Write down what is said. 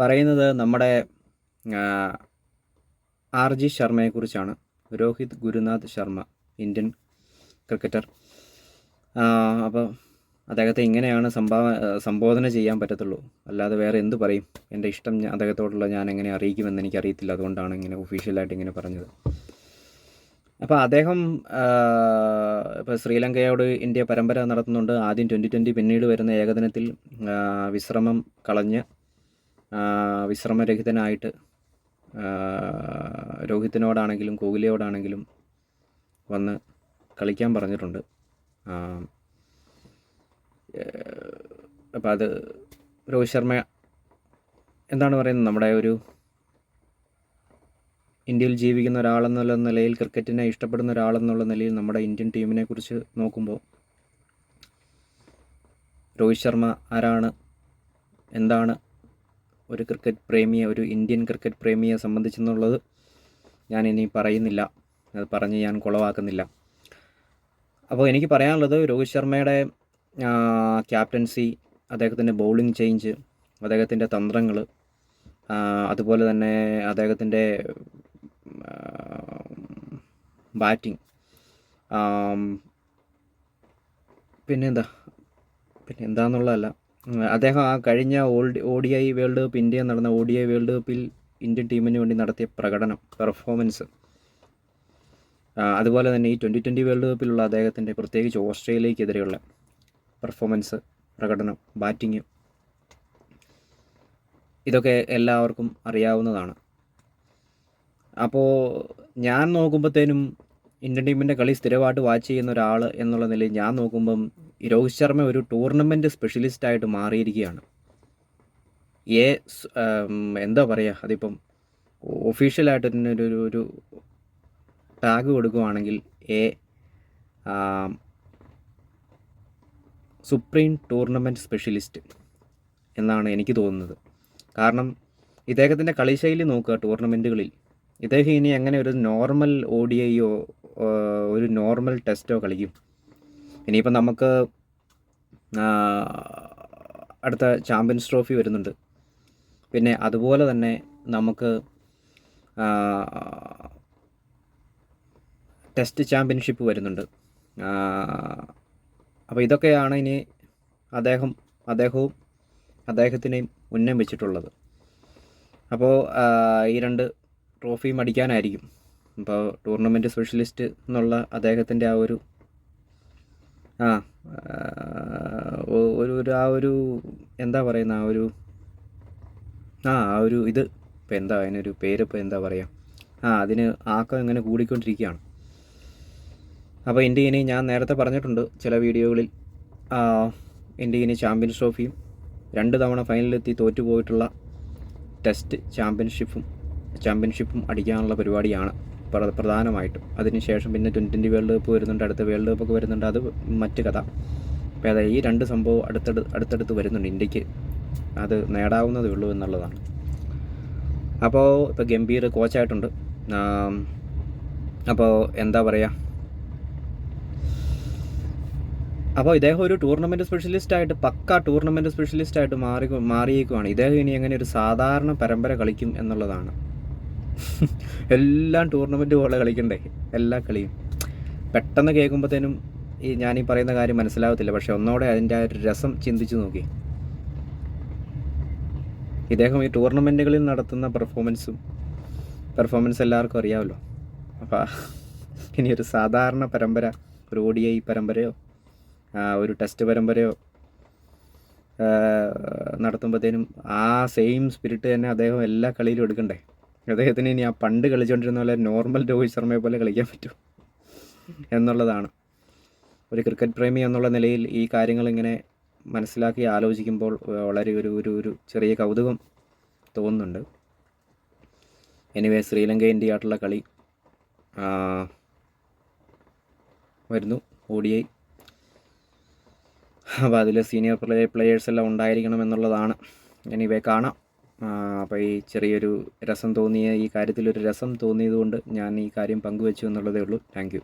പറയുന്നത് നമ്മുടെ R G ശർമ്മയെക്കുറിച്ചാണ്. Rohit Gurunath Sharma Indian cricketer. അപ്പോൾ അദ്ദേഹത്തെ ഇങ്ങനെയാണ് സംഭാവ സംബോധന ചെയ്യാൻ പറ്റത്തുള്ളൂ. അല്ലാതെ വേറെ എന്ത് പറയും? എന്റെ ഇഷ്ടം അദ്ദേഹത്തോടുള്ള ഞാൻ എങ്ങനെ അറിയിക്കുമെന്ന് എനിക്കറിയത്തില്ല. അതുകൊണ്ടാണ് ഇങ്ങനെ ഒഫീഷ്യലായിട്ട് ഇങ്ങനെ പറഞ്ഞത്. അപ്പോൾ അദ്ദേഹം ഇപ്പോൾ ശ്രീലങ്കയോട് ഇന്ത്യ പരമ്പര നടത്തുന്നുണ്ട്. ആദ്യം ട്വന്റി ട്വന്റി പിന്നീട് വരുന്ന ഏകദിനത്തിൽ വിശ്രമം കളഞ്ഞ് വിശ്രമരഹിതനായിട്ട് രോഹിത്തിനോടാണെങ്കിലും കോഹ്ലിയോടാണെങ്കിലും വന്ന് കളിക്കാൻ പറഞ്ഞിട്ടുണ്ട്. അപ്പോൾ അത് രോഹിത് ശർമ്മ എന്താണ് പറയുന്നത്? നമ്മുടെ ഒരു ഇന്ത്യയിൽ ജീവിക്കുന്ന ഒരാളെന്നുള്ള നിലയിൽ ക്രിക്കറ്റിനെ ഇഷ്ടപ്പെടുന്ന ഒരാളെന്നുള്ള നിലയിൽ നമ്മുടെ ഇന്ത്യൻ ടീമിനെ കുറിച്ച് നോക്കുമ്പോൾ രോഹിത് ശർമ്മ ആരാണ്? എന്താണ് ഒരു ക്രിക്കറ്റ് പ്രേമിയെ ഒരു ഇന്ത്യൻ ക്രിക്കറ്റ് പ്രേമിയെ സംബന്ധിച്ചെന്നുള്ളത് ഞാൻ ഇനി പറയുന്നില്ല. അത് പറഞ്ഞ് ഞാൻ കുളവാക്കുന്നില്ല. അപ്പോൾ എനിക്ക് പറയാനുള്ളത് രോഹിത് ശർമ്മയുടെ ക്യാപ്റ്റൻസി അദ്ദേഹത്തിന്റെ ബൗളിംഗ് ചേഞ്ച് അദ്ദേഹത്തിന്റെ തന്ത്രങ്ങൾ അതുപോലെ തന്നെ അദ്ദേഹത്തിന്റെ ബാറ്റിംഗ് പിന്നെന്താ പിന്നെ എന്താണെന്നുള്ളതല്ല ഉം, അദ്ദേഹം ആ കഴിഞ്ഞ old O D I world cup India നടന്ന ഒ ഡി ഐ വേൾഡ് കപ്പിൽ ഇന്ത്യൻ ടീമിന് വേണ്ടി നടത്തിയ പ്രകടനം പെർഫോമൻസ് അതുപോലെ തന്നെ ഈ ട്വന്റി ട്വന്റി വേൾഡ് കപ്പിലുള്ള അദ്ദേഹത്തിന്റെ പ്രത്യേകിച്ച് ഓസ്ട്രേലിയക്കെതിരെയുള്ള പെർഫോമൻസ് പ്രകടനം ബാറ്റിങ് ഇതൊക്കെ എല്ലാവർക്കും അറിയാവുന്നതാണ്. അപ്പോൾ ഞാൻ നോക്കുമ്പോഴത്തേനും ഇന്ത്യൻ ടീമിന്റെ കളി സ്ഥിരമായിട്ട് വാച്ച് ചെയ്യുന്ന ഒരാൾ എന്നുള്ള നിലയിൽ ഞാൻ നോക്കുമ്പം രോഹിത് ശർമ്മ ഒരു ടൂർണമെന്റ് സ്പെഷ്യലിസ്റ്റായിട്ട് മാറിയിരിക്കുകയാണ്. ഏ എന്താ പറയുക അതിപ്പം ഒഫീഷ്യലായിട്ട് തന്നെ ഒരു ഒരു- ടാഗ് കൊടുക്കുവാണെങ്കിൽ എ സുപ്രീം ടൂർണമെന്റ് സ്പെഷ്യലിസ്റ്റ് എന്നാണ് എനിക്ക് തോന്നുന്നത്. കാരണം ഇദ്ദേഹത്തിന്റെ കളിശൈലി നോക്കുക ടൂർണമെന്റുകളിൽ ഇദ്ദേഹം ഇനി എങ്ങനെ ഒരു നോർമൽ ഒ ഒരു നോർമൽ ടെസ്റ്റോ കളിക്കും? ഇനിയിപ്പോൾ നമുക്ക് അടുത്ത ചാമ്പ്യൻസ് ട്രോഫി വരുന്നുണ്ട്. പിന്നെ അതുപോലെ തന്നെ നമുക്ക് ടെസ്റ്റ് ചാമ്പ്യൻഷിപ്പ് വരുന്നുണ്ട്. അപ്പോൾ ഇതൊക്കെയാണ് ഇനി അദ്ദേഹം അദ്ദേഹവും അദ്ദേഹത്തിനെയും ഉന്നം വെച്ചിട്ടുള്ളത്. അപ്പോൾ ഈ രണ്ട് ട്രോഫിയും അടിക്കാനായിരിക്കും അപ്പോൾ ടൂർണമെന്റ് സ്പെഷ്യലിസ്റ്റ് എന്നുള്ള അദ്ദേഹത്തിന്റെ ആ ഒരു ആ ഒരു ആ ഒരു എന്താ പറയുന്ന ആ ഒരു ആ ആ ഒരു ഇത് ഇപ്പം എന്താ അതിനൊരു പേര് ഇപ്പോൾ എന്താ പറയുക ആ അതിന് ആക്കം ഇങ്ങനെ കൂടിക്കൊണ്ടിരിക്കുകയാണ്. അപ്പോൾ ഇന്ത്യ ഇനി ഞാൻ നേരത്തെ പറഞ്ഞിട്ടുണ്ട് ചില വീഡിയോകളിൽ ആ, ഇന്ത്യ ഇനി ചാമ്പ്യൻസ് ട്രോഫിയും രണ്ട് തവണ ഫൈനലിലെത്തി തോറ്റുപോയിട്ടുള്ള ടെസ്റ്റ് ചാമ്പ്യൻഷിപ്പും ചാമ്പ്യൻഷിപ്പും അടിക്കാനുള്ള പരിപാടിയാണ്. പ്ര- പ്രധാനമായിട്ടും. അതിനുശേഷം പിന്നെ ട്വന്റി ട്വന്റി വേൾഡ് കപ്പ് വരുന്നുണ്ട് അടുത്ത വേൾഡ് കപ്പൊക്കെ വരുന്നുണ്ട്. അത് മറ്റ് കഥ. അപ്പോൾ അതായത് ഈ രണ്ട് സംഭവം അടുത്തടു അടുത്തടുത്ത് വരുന്നുണ്ട് ഇന്ത്യയ്ക്ക്. അത് നേടാവുന്നതേ ഉള്ളൂ എന്നുള്ളതാണ്. അപ്പോൾ ഇപ്പോൾ ഗംഭീർ കോച്ചായിട്ടുണ്ട്. അപ്പോൾ എന്താ പറയുക അപ്പോൾ ഇദ്ദേഹം ഒരു ടൂർണമെന്റ് സ്പെഷ്യലിസ്റ്റ് ആയിട്ട് പക്ക ടൂർണമെന്റ് സ്പെഷ്യലിസ്റ്റ് ആയിട്ട് മാറി മാറിയേക്കുവാണ്. ഇദ്ദേഹം ഇനി എങ്ങനെ ഒരു സാധാരണ പരമ്പര കളിക്കും എന്നുള്ളതാണ്. എല്ലാം ടൂർണമെന്റ് പോലെ കളിക്കണ്ടേ? എല്ലാ കളിയും. പെട്ടെന്ന് കേൾക്കുമ്പോഴത്തേനും ഈ ഞാൻ ഈ പറയുന്ന കാര്യം മനസ്സിലാവത്തില്ല. പക്ഷെ ഒന്നോടെ അതിന്റെ ആ ഒരു രസം ചിന്തിച്ചു നോക്കി. ഇദ്ദേഹം ഈ ടൂർണമെന്റുകളിൽ നടത്തുന്ന പെർഫോമൻസും പെർഫോമൻസ് എല്ലാവർക്കും അറിയാമല്ലോ. അപ്പോൾ ഇനി ഒരു സാധാരണ പരമ്പര ഒരു ഒ ഐ പരമ്പരയോ ഒരു ടെസ്റ്റ് പരമ്പരയോ നടത്തുമ്പോഴത്തേനും ആ സെയിം സ്പിരിറ്റ് തന്നെ അദ്ദേഹം എല്ലാ കളിയിലും എടുക്കണ്ടേ? അദ്ദേഹത്തിന് ഇനി ആ പണ്ട് കളിച്ചുകൊണ്ടിരുന്ന പോലെ നോർമൽ രോഹിത് ശർമ്മയെ പോലെ കളിക്കാൻ പറ്റും. എന്നുള്ളതാണ്. ഒരു ക്രിക്കറ്റ് പ്രേമി എന്നുള്ള നിലയിൽ ഈ കാര്യങ്ങൾ ഇങ്ങനെ മനസ്സിലാക്കി ആലോചിക്കുമ്പോൾ വളരെ ഒരു ഒരു ഒരു ചെറിയ കൗതുകം തോന്നുന്നുണ്ട്. എനിവേ ശ്രീലങ്ക ഇന്ത്യ ആയിട്ടുള്ള കളി വരുന്നു ഐ അപ്പോൾ അതിൽ സീനിയർ പ്ലേ പ്ലെയേഴ്സ് എല്ലാം ഉണ്ടായിരിക്കണം എന്നുള്ളതാണ്. എനിവേ കാണാം. അപ്പോൾ ഈ ചെറിയൊരു രസം തോന്നിയ ഈ കാര്യത്തിലൊരു രസം തോന്നിയതുകൊണ്ട് ഞാൻ ഈ കാര്യം പങ്കുവെച്ചു എന്നുള്ളതേ ഉള്ളൂ. താങ്ക്